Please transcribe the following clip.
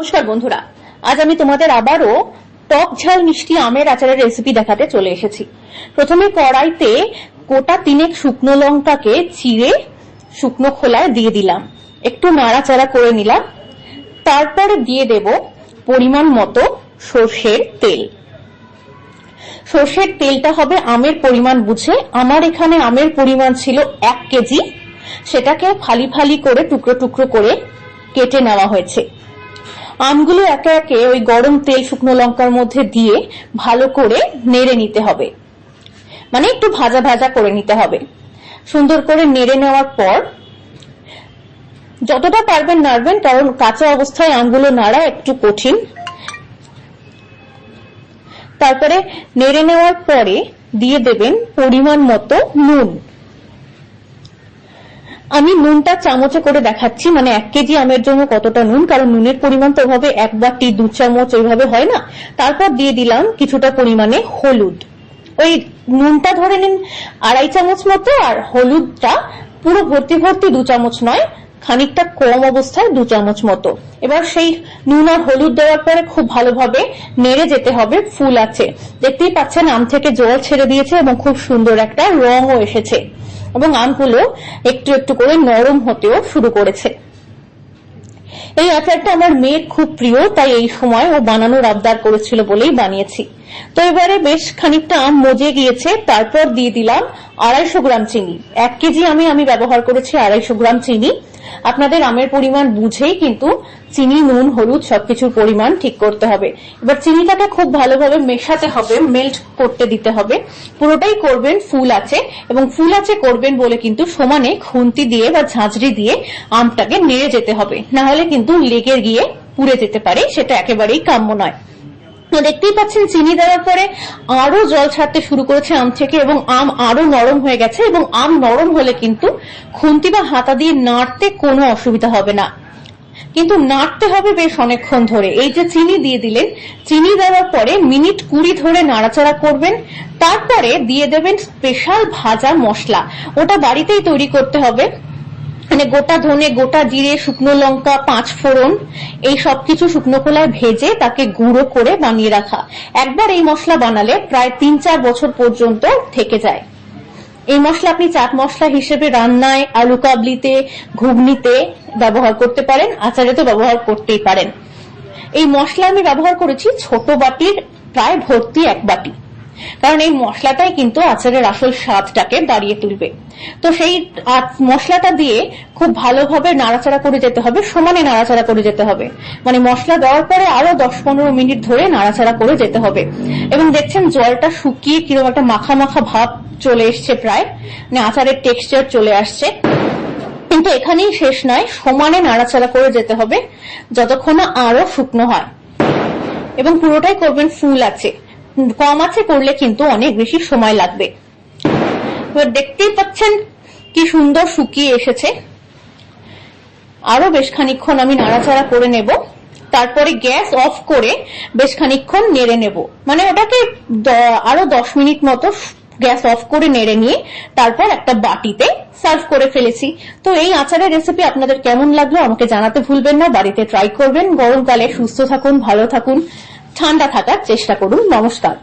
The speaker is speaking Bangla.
নমস্কার বন্ধুরা, আজ আমি তোমাদের আবারও টক ঝাল মিষ্টি আমের আচারের রেসিপি দেখাতে চলে এসেছি। প্রথমে কড়াইতে গোটা তিনেক শুকনো লঙ্কাকে চিড়ে শুকনো খোলায় দিয়ে দিলাম। একটু নাড়াচাড়া করে নিলাম। তারপরে দিয়ে দেব পরিমাণ মতো সর্ষের তেল। সর্ষের তেলটা হবে আমের পরিমাণ বুঝে। আমার এখানে আমের পরিমাণ ছিল এক কেজি। সেটাকে ফালি ফালি করে টুকরো টুকরো করে কেটে নেওয়া হয়েছে। আমগুলো একে একে ওই গরম তেল শুকনো লঙ্কার মধ্যে দিয়ে ভালো করে নেড়ে নিতে হবে। মানে একটু ভাজা ভাজা করে নিতে হবে। সুন্দর করে নেড়ে নেওয়ার পর যতটা পারবেন নাড়বেন, কারণ কাঁচা অবস্থায় আমগুলো নাড়া একটু কঠিন। তারপরে নেড়ে নেওয়ার পরে দিয়ে দেবেন পরিমাণ মতো নুন। আমি নুনটা চামচে করে দেখাচ্ছি মানে এক কেজি আমের জন্য কতটা নুন, কারণ নুনের পরিমাণ তো ওভাবে এক বাটি, দু চামচ ওইভাবে হয় না। তারপর দিয়ে দিলাম কিছুটা পরিমাণে হলুদ। ওই নুনটা ধরে নিন, আড়াই চামচ মতো, আর হলুদটা পুরো ভর্তি ভর্তি দু চামচ নয়, খানিকটা কম অবস্থায় দু চামচ মতো। এবার সেই নুন আর হলুদ দেওয়ার পরে খুব ভালোভাবে নেড়ে যেতে হবে, ফুল আছে। দেখতেই পাচ্ছেন, আম থেকে জল ছেড়ে দিয়েছে এবং খুব সুন্দর একটা রঙও এসেছে। এবং আমগুলো একটু একটু করে নরম হতেও শুরু করেছে। এই আচারটা আমার মেয়ের খুব প্রিয়, তাই এই সময় ও বানানোর আবদার করেছিল বলেই বানিয়েছি। তো এবারে বেশ খানিকটা আম মজে গিয়েছে, তারপর দিয়ে দিলাম আড়াইশো গ্রাম চিনি। এক কেজি আমি আমি ব্যবহার করেছি আড়াইশো গ্রাম চিনি। আপনাদের আমের পরিমাণ বুঝেই কিন্তু চিনি, নুন, হলুদ সবকিছুর পরিমাণ ঠিক করতে হবে। এবার চিনিটাকে খুব ভালোভাবে মেশাতে হবে মেল্ট করতে দিতে হবে। পুরোটাই করবেন ফুল আছে এবং ফুল আছে করবেন বলে কিন্তু সমানে খুন্তি দিয়ে বা ঝাঁঝরি দিয়ে আমটাকে নেড়ে যেতে হবে। না হলে কিন্তু লেগে গিয়ে পুড়ে যেতে পারে, সেটা একেবারেই কাম্য নয়। দেখতেই পাচ্ছেন, চিনি দেওয়ার পরে আরও জল ছাড়তে শুরু করেছে আম থেকে এবং আম আরও নরম হয়ে গেছে এবং আম নরম হলে কিন্তু খুন্তি বা হাতা দিয়ে নাড়তে কোনো অসুবিধা হবে না। কিন্তু নাড়তে হবে বেশ অনেকক্ষণ ধরে। এই যে চিনি দিয়ে দিলেন, চিনি দেওয়ার পরে মিনিট কুড়ি ধরে নাড়াচাড়া করবেন, তারপরে দিয়ে দেবেন স্পেশাল ভাজা মশলা। ওটা বাড়িতেই তৈরি করতে হবে। মানে গোটা ধনে, গোটা জিরে, শুকনো লঙ্কা, পাঁচ ফোড়ন, এই সবকিছু শুকনো খোলায় ভেজে তাকে গুঁড়ো করে বানিয়ে রাখা। একবার এই মশলা বানালে প্রায় তিন চার বছর পর্যন্ত থেকে যায়। এই মশলা আপনি চাট মশলা হিসেবে রান্নায়, আলু কাবলিতে, ঘুগনিতে ব্যবহার করতে পারেন, আচারে তো ব্যবহার করতেই পারেন। এই মশলা আমি ব্যবহার করেছি ছোট বাটির, প্রায় ভর্তি এক বাটি। কারণ এই মশলাটাই কিন্তু আচারের আসল স্বাদটাকে বাড়িয়ে তুলবে। তো সেই মশলাটা দিয়ে খুব ভালোভাবে নাড়াচাড়া করে যেতে হবে, সমানে নাড়াচাড়া করে যেতে হবে। মানে মশলা দেওয়ার পরে আরও দশ পনেরো মিনিট ধরে নাড়াচাড়া করে যেতে হবে। এবং দেখছেন জলটা শুকিয়ে কীরকম একটা মাখা মাখা ভাব চলে এসছে প্রায়। মানে আচারের টেক্সচার চলে আসছে। কিন্তু এখানেই শেষ নয়, সমানে নাড়াচাড়া করে যেতে হবে, যতক্ষণ না আরও শুকনো হয়। এবং পুরোটাই করবেন ফুল আছে। কম আছে করলে কিন্তু অনেক বেশি সময় লাগবে। দেখতেই পাচ্ছেন কি সুন্দর শুকিয়ে এসেছে। আরও বেশ খানিকক্ষণ আমি নাড়াচাড়া করে নেব। তারপরে গ্যাস অফ করে বেশ খানিকক্ষণ নেড়ে নেব। মানে ওটাকে আরও দশ মিনিট মতো গ্যাস অফ করে নেড়ে নিয়ে তারপর একটা বাটিতে সার্ভ করে ফেলেছি। তো এই আচারের রেসিপি আপনাদের কেমন লাগল আমাকে জানাতে ভুলবেন না। বাড়িতে ট্রাই করবেন। গরমকালে সুস্থ থাকুন, ভালো থাকুন। ঠান্ডা থাকার চেষ্টা করুন নমস্কার।